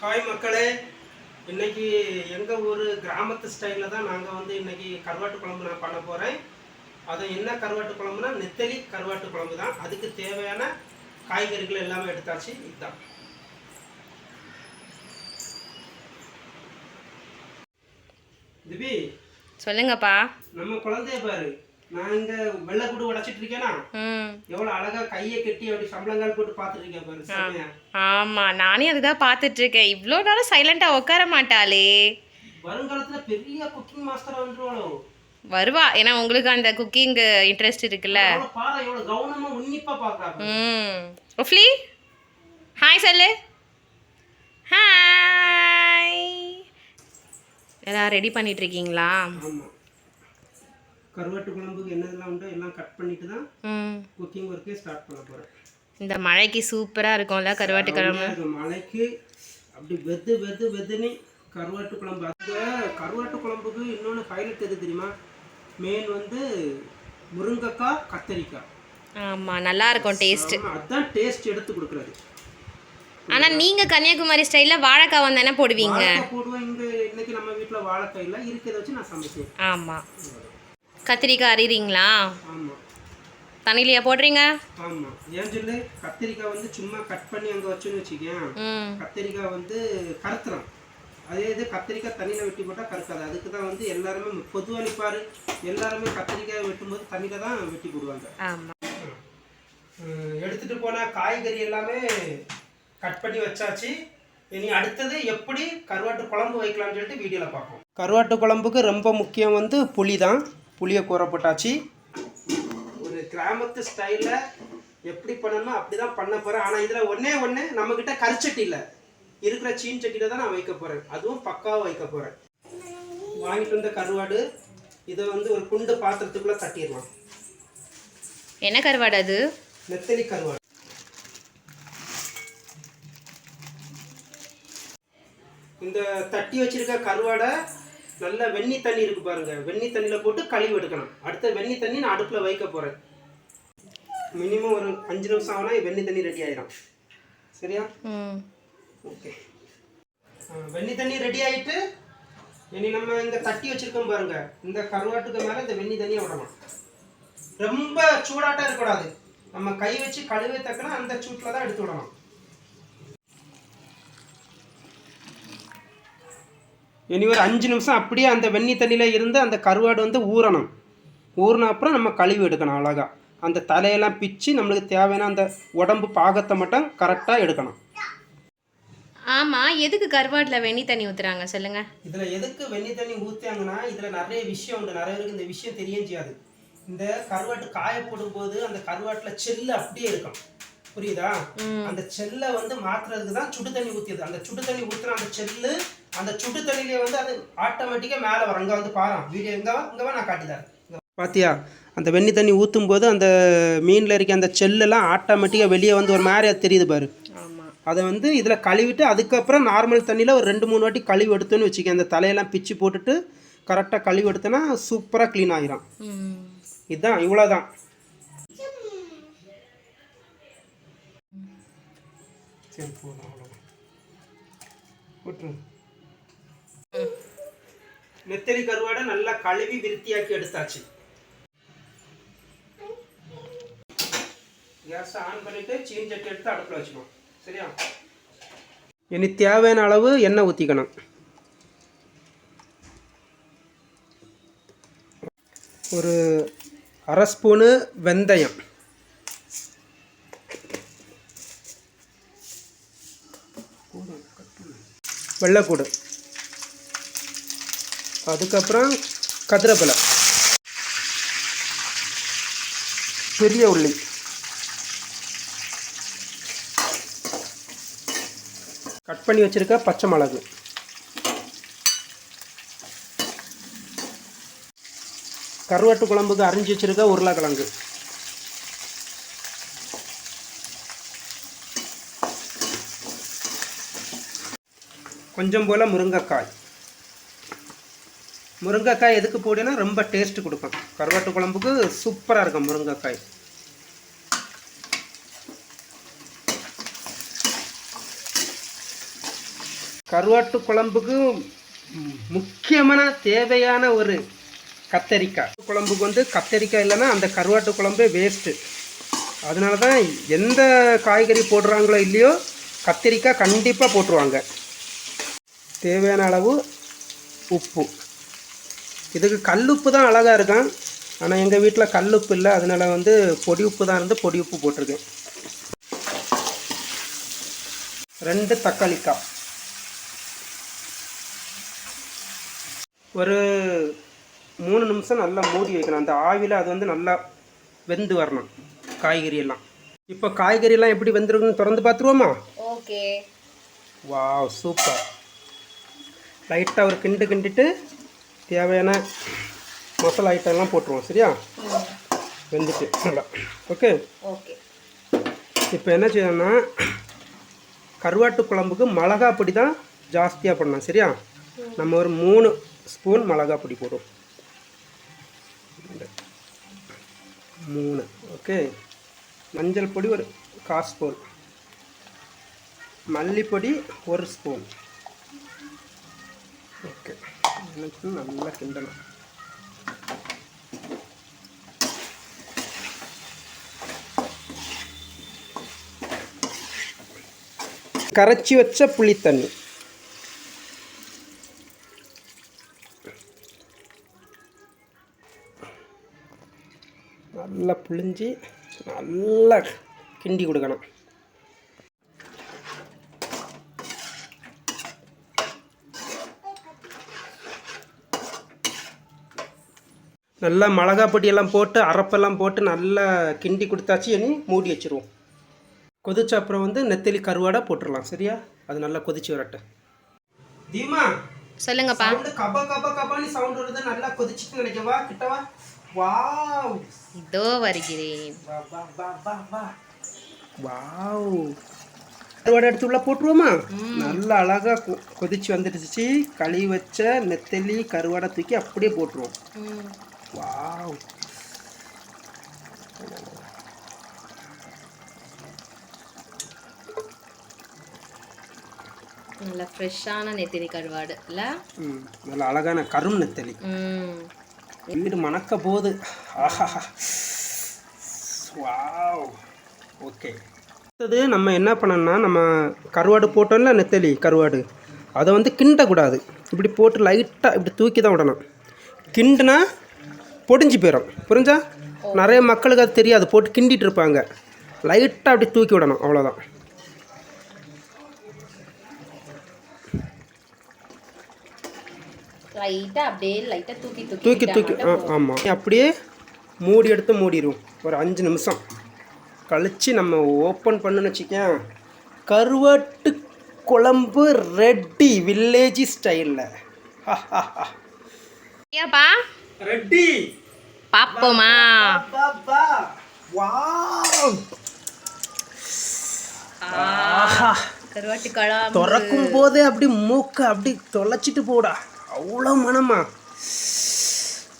Hi மக்களே. இன்னைக்கு எங்கள் ஊர் கிராமத்து ஸ்டைலில் தான் நாங்கள் வந்து இன்னைக்கு கருவாட்டு குழம்பு நான் பண்ண போகிறேன் அது என்ன கருவாட்டு குழம்புனா நெத்தலி கருவாட்டு குழம்பு தான். அதுக்கு தேவையான காய்கறிகள் எல்லாமே எடுத்தாச்சு இதுதான். திபி சொல்லுங்கப்பா. நம்ம குழந்தைய பாரு. நான் இங்கே வெள்ளைக்கூடு உடைச்சிட்டு இருக்கேனா? ம். எவ்வளோ அழகா கையை கட்டி அப்படி சம்பளங்கால் போட்டு பார்த்துட்டு இருக்கேன் ஆமாம் நானே அதுதான் பார்த்துட்டு இருக்கேன். இவ்வளோ நேரம் சைலண்டாக உட்கார மாட்டாளே. வருங்காலத்துல பெரிய குக்கிங் மாஸ்டர் வந்துருவாளோ? வருவா. ஏன்னா உங்களுக்கு அந்த குக்கிங் இன்ட்ரெஸ்ட் இருக்குல்ல. பாரு எவ்வளவு கவனமா உன்னிப்பா பாக்குறாங்க ம். ஒஃப்லி ஹாய் சொல்லு. ஹாய் எல்லாம் ரெடி பண்ணிட்டு இருக்கீங்களா? ஆமா. கருவாட்டு குழம்புக்கு என்னதெல்லாம் உண்டோ எல்லாம் கட் பண்ணிட்டு தான் குக்கிங் ஒர்க்கே ஸ்டார்ட் பண்ண போறேன். இந்த மழைக்கு சூப்பராக இருக்கும்ல கருவாட்டு குழம்பு. மழைக்கு அப்படி வெது வெது வெதுன்னு கருவாட்டு குழம்பு. அந்த கருவாட்டு குழம்புக்கு இன்னொன்று ஹைலைட் எது தெரியுமா? மெயின் வந்து முருங்கைக்காய் கத்தரிக்காய். ஆமாம் நல்லா இருக்கும் டேஸ்ட் அதுதான் டேஸ்ட் எடுத்து கொடுக்குறது. ஆனால் நீங்கள் கன்னியாகுமரி ஸ்டைலில் வாழைக்காய் வந்தானே போடுவீங்க? போடுவேன் இங்க இன்னைக்கு நம்ம வீட்ல வாழைக்காய் இல்லை இருக்கிறத வச்சு நான் சமைச்சேன் ஆமாம் கத்திரிக்காய் அறிறீங்களா ஆமா. தண்ணிலையா போடுறீங்க? ஆமா. ஏன் சொல்லு? கத்திரிக்காய் வந்து சும்மா கட் பண்ணி அங்க வச்சுன்னு வச்சுக்கேன் கத்திரிக்காய் வந்து கருத்துறோம். அதே இது கத்திரிக்காய் தண்ணியில் வெட்டி போட்டால் கருக்காது. அதுக்கு தான் வந்து எல்லாருமே பொதுவாக நிற்பாரு எல்லாருமே கத்திரிக்காய் வெட்டும்போது தண்ணியில் தான் வெட்டி போடுவாங்க. எடுத்துட்டு போன காய்கறி எல்லாமே கட் பண்ணி வச்சாச்சு. இனி அடுத்தது எப்படி கருவாட்டு குழம்பு வைக்கலாம்னு சொல்லிட்டு வீடியோவில் பார்ப்போம். கருவாட்டு குழம்புக்கு ரொம்ப முக்கியம் வந்து புளி தான். புளியை கூற போட்டாச்சு ஒரு கிராமத்து ஸ்டைலில் எப்படி பண்ணணுமோ அப்படி தான் பண்ண போகிறேன் ஆனால் இதில் ஒன்றே ஒன்று நம்மக்கிட்ட கரிச்சட்டி இல்லை. இருக்கிற சீன் சட்டியில் தான் நான் வைக்க போகிறேன் அதுவும் பக்காவாக வைக்க போகிறேன் வாங்கிட்டு வந்த கருவாடு இதை வந்து ஒரு குண்டு பாத்திரத்துக்குள்ளே தட்டிடலாம். என்ன கருவாடு அது? நெத்தலி கருவாடு. இந்த தட்டி வச்சிருக்க கருவாடை நல்ல வெண்ணி தண்ணி இருக்கு பாருங்க. வெண்ணி தண்ணியில் போட்டு கழுவி எடுக்கணும். அடுத்த வெண்ணி தண்ணி நான் அடுப்பில் வைக்க போகிறேன் மினிமம் ஒரு அஞ்சு நிமிஷம் ஆனால் வெண்ணி தண்ணி ரெடி ஆயிடும் சரியா? ம். ஓகே வெண்ணி தண்ணி ரெடி ஆயிட்டு இனி நம்ம இங்க தட்டி வச்சிருக்கோம் பாருங்க. இந்த கருவாட்டுக்கு மேல இந்த வெண்ணி தண்ணியை விடணும். ரொம்ப சூடாட்டம் இருக்கக்கூடாது. நம்ம கை வச்சு கழுவே தக்கன அந்த சூட்டில் தான் எடுத்து விடணும். இனி ஒரு அஞ்சு நிமிஷம் அப்படியே அந்த வெண்ணி தண்ணியில் இருந்து அந்த கருவாடு வந்து ஊறணும். ஊறின அப்புறம் நம்ம கழுவி எடுக்கணும் அழகா. அந்த தலையெல்லாம் பிச்சு நம்மளுக்கு தேவையான அந்த உடம்பு பாகத்தை மட்டும் கரெக்டாக எடுக்கணும். ஆமாம் எதுக்கு கருவாட்டில் வெண்ணி தண்ணி ஊற்றுறாங்க சொல்லுங்க. இதில் எதுக்கு வெண்ணி தண்ணி ஊற்றியாங்கன்னா இதில் நிறைய விஷயம் உண்டு. நிறைய பேருக்கு இந்த விஷயம் தெரியவும் செய்யாது. இந்த கருவாட்டு காய போடும்போது அந்த கருவாட்டில் செல்லு அப்படியே இருக்கும். புரியுதா? அந்த செல்லை வந்து மாத்துறதுக்கு தான் சுடு தண்ணி ஊற்றியது அந்த சுடு தண்ணி ஊற்றுற அந்த செல்லு அந்த சுடு தண்ணியிலே வந்து அது ஆட்டோமேட்டிக்காக மேலே வரும். இங்கே வந்து பாரு வீடியோ எங்கவா இங்கவா நான் காட்டிதான் பாத்தியா? அந்த வெண்ணி தண்ணி ஊற்றும் போது அந்த மீனில் இருக்க அந்த செல்லெல்லாம் ஆட்டோமேட்டிக்காக வெளியே வந்து ஒரு மாதிரி அது தெரியுது பாரு. அதை வந்து இதில் கழுவிட்டு அதுக்கப்புறம் நார்மல் தண்ணியில் ஒரு ரெண்டு மூணு வாட்டி கழுவி எடுத்தோன்னு வச்சுக்க அந்த தலையெல்லாம் பிச்சு போட்டுட்டு கரெக்டாக கழுவி எடுத்தோன்னா சூப்பராக க்ளீன் ஆகிரும் ம். இதுதான் இவ்வளோதான் சரி போதும் அவ்வளோதான் விட்டுரு நெத்தலி கருவாடை நல்லா கழுவி விருத்தியாக்கி எடுத்தாச்சு. கேஸை ஆன் பண்ணிவிட்டு சீன் சட்டி எடுத்து அடுப்பில் வச்சுக்கணும். சரியா? இனி தேவையான அளவு எண்ணெய் ஊற்றிக்கணும் ஒரு அரை ஸ்பூனு வெந்தயம். வெள்ளைக்கூடு. அதுக்கப்புறம் கதிரப்பழம் பெரிய உள்ளி. கட் பண்ணி வச்சுருக்க பச்சை மிளகு. கருவாட்டு குழம்புக்கு அரிஞ்சு வச்சுருக்க உருளைக்கிழங்கு. கொஞ்சம் போல் முருங்கைக்காய். முருங்கைக்காய் எதுக்கு போடுனா ரொம்ப டேஸ்ட் கொடுக்கும். கருவாட்டு குழம்புக்கு சூப்பராக இருக்கும் முருங்கைக்காய். கருவாட்டு குழம்புக்கு முக்கியமான தேவையான ஒரு கத்தரிக்காய். குழம்புக்கு வந்து கத்தரிக்காய் இல்லைன்னா அந்த கருவாட்டு குழம்பே வேஸ்ட்டு அதனால தான் எந்த காய்கறி போடுறாங்களோ இல்லையோ கத்திரிக்காய் கண்டிப்பாக போட்டுருவாங்க. தேவையான அளவு உப்பு. இதுக்கு கல்லுப்பு தான் அழகாக இருக்கும் ஆனால் எங்கள் வீட்டில் கல்லுப்பு இல்லை. அதனால வந்து பொடி உப்பு தான் இருந்து பொடி உப்பு போட்டிருக்கேன். ரெண்டு தக்காளிக்காய் ஒரு மூணு நிமிஷம் நல்லா மூடி வைக்கணும். அந்த ஆவியில் அது வந்து நல்லா வெந்து வரணும் காய்கறி எல்லாம். இப்போ காய்கறி எல்லாம் எப்படி வெந்திருக்குன்னு திறந்து பார்த்துருவோமா ஓகே வாவ் சூப்பர் லைட்டாக ஒரு கிண்டு கிண்டிட்டு தேவையான மசாலா ஐட்டம்லாம் போட்டுருவோம் சரியா? வெந்துட்டு நல்லா ஓகே ஓகே இப்போ என்ன செய்யணும்னா கருவாட்டு குழம்புக்கு மிளகா பொடி தான் ஜாஸ்தியாக பண்ணலாம் சரியா? நம்ம ஒரு மூணு ஸ்பூன் மிளகா பொடி போடுவோம். மூணு ஓகே மஞ்சள் பொடி ஒரு கால் ஸ்பூன் மல்லிப்பொடி ஒரு ஸ்பூன் எனக்கு நல்லா கிண்டணும். கரைச்சி வச்ச புளித்தண்ணி. நல்லா புளிஞ்சு நல்லா கிண்டி கொடுக்கணும். நல்லா மிளகா பொடியெல்லாம் போட்டு அரப்பெல்லாம் போட்டு நல்லா கிண்டி கொடுத்தாச்சு. இனி மூடி வச்சிருவோம். கொதிச்ச அப்புறம் வந்து நெத்தலி கருவாடை போட்டுடலாம். சரியா? அது நல்லா கொதிச்சு வரட்டும். தீமா சொல்லுங்கப்பா. சவுண்டு கப கப கபான்னு சவுண்ட் வருது. நல்லா கொதிச்சுட்டு நினைக்கவா கிட்டவா வாவ். இதோ வருகிறேன். வா வா வா வா வா. வாவ். கருவாடை எடுத்து உள்ள போட்டுருவோமா? நல்லா அழகா கொ- கொதிச்சு வந்துடுச்சு. கழுவி வச்ச நெத்தலி கருவாடை தூக்கி அப்படியே போட்டுருவோம். வாவ் நல்ல ஃப்ரெஷ்ஷான நெத்திரி கருவாடு இல்லை? நல்ல அழகான கரும் நெத்தலி. வீடு மணக்க போகுது. ஆஹா வாவ் ஓகே அடுத்தது நம்ம என்ன பண்ணணும்னா நம்ம கருவாடு போட்டோம்ல நெத்தலி கருவாடு. அதை வந்து கிண்டக்கூடாது. இப்படி போட்டு லைட்டாக இப்படி தூக்கி தான் விடணும். கிண்டுனா பொடிஞ்சு போயிடும் புரிஞ்சா? நிறைய மக்களுக்கு அது தெரியாது. போட்டு கிண்டிட்டு இருப்பாங்க. லைட்டாக அப்படி தூக்கி விடணும். அவ்வளோதான் தூக்கி தூக்கி ஆ ஆமாம் அப்படியே மூடி எடுத்து மூடிடுவோம் ஒரு அஞ்சு நிமிஷம். கழித்து நம்ம ஓப்பன் பண்ணுன்னு வச்சுக்கேன் கருவாட்டு குழம்பு ரெட்டி வில்லேஜ் ஸ்டைலில் ஏப்பா ரெட்டி. பாப்போமா. கருவாட்டு திறக்கும் போதே அப்படி மூக்க அப்படி தொலைச்சிட்டு போடா. அவ்வளோ மனமா.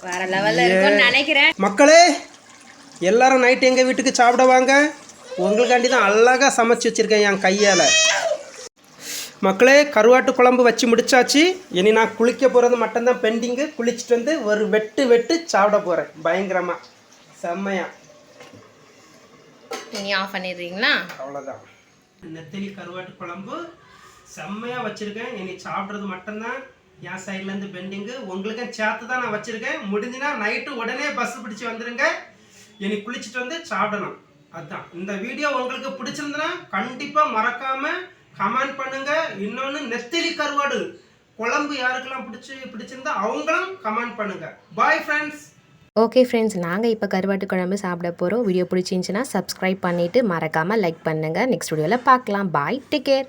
வேற லெவல்ல இருக்கும்னு நினைக்கிறேன். மக்களே எல்லாரும் நைட்டு எங்கள் வீட்டுக்கு சாப்பிட வாங்க? உங்களுக்காண்டி தான் அழகாக சமைச்சு வச்சுருக்கேன் என் கையால். மக்களே கருவாட்டு குழம்பு வச்சு முடிச்சாச்சு. இனி நான் குளிக்க போகிறது மட்டும்தான் பெண்டிங்கு குளிச்சுட்டு வந்து ஒரு வெட்டு வெட்டு சாப்பிட போகிறேன் பயங்கரமாக செம்மையா. இனி ஆஃப் பண்ணிடுறீங்களா? அவ்வளோதான் நெத்தலி கருவாட்டு குழம்பு செம்மையாக வச்சுருக்கேன். இனி சாப்பிட்றது மட்டும்தான். என் சைட்லேருந்து பெண்டிங்கு உங்களுக்கும் சேர்த்து தான் நான் வச்சுருக்கேன். முடிஞ்சுனா நைட்டு உடனே பஸ் பிடிச்சி வந்துடுங்க இனி குளிச்சுட்டு வந்து சாப்பிடணும். அதுதான் இந்த வீடியோ உங்களுக்கு பிடிச்சிருந்தனா கண்டிப்பாக மறக்காமல் கமெண்ட் பண்ணுங்க. இன்னொன்று நெத்திலி கருவாடு. குழம்பு யாருக்கெல்லாம் பிடிச்சி பிடிச்சிருந்தா அவங்களும் கமெண்ட் பண்ணுங்க. பாய் ஃப்ரெண்ட்ஸ் ஓகே ஃப்ரெண்ட்ஸ் நாங்கள் இப்போ கருவாட்டு குழம்பு சாப்பிட போகிறோம் வீடியோ பிடிச்சிருந்துச்சின்னா சப்ஸ்கிரைப் பண்ணிவிட்டு மறக்காமல் லைக் பண்ணுங்கள் நெக்ஸ்ட் வீடியோவில் பார்க்கலாம். Bye take care